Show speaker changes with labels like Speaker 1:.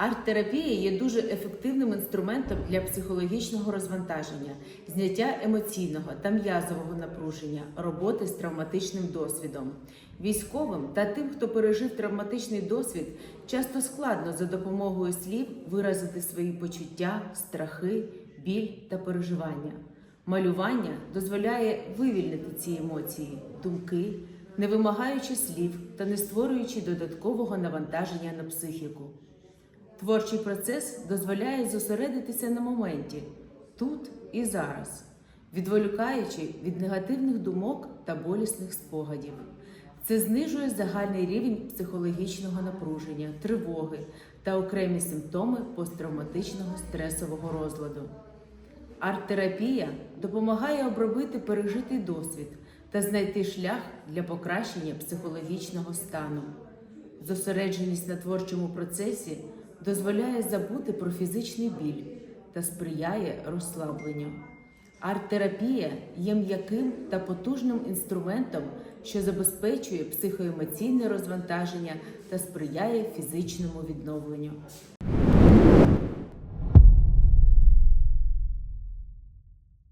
Speaker 1: Арт-терапія є дуже ефективним інструментом для психологічного розвантаження, зняття емоційного та м'язового напруження, роботи з травматичним досвідом. Військовим та тим, хто пережив травматичний досвід, часто складно за допомогою слів виразити свої почуття, страхи, біль та переживання. Малювання дозволяє вивільнити ці емоції, думки, не вимагаючи слів та не створюючи додаткового навантаження на психіку. Творчий процес дозволяє зосередитися на моменті тут і зараз, відволікаючи від негативних думок та болісних спогадів. Це знижує загальний рівень психологічного напруження, тривоги та окремі симптоми посттравматичного стресового розладу. Арт-терапія допомагає обробити пережитий досвід та знайти шлях для покращення психологічного стану. Зосередженість на творчому процесі дозволяє забути про фізичний біль та сприяє розслабленню. Арт-терапія є м'яким та потужним інструментом, що забезпечує психоемоційне розвантаження та сприяє фізичному відновленню.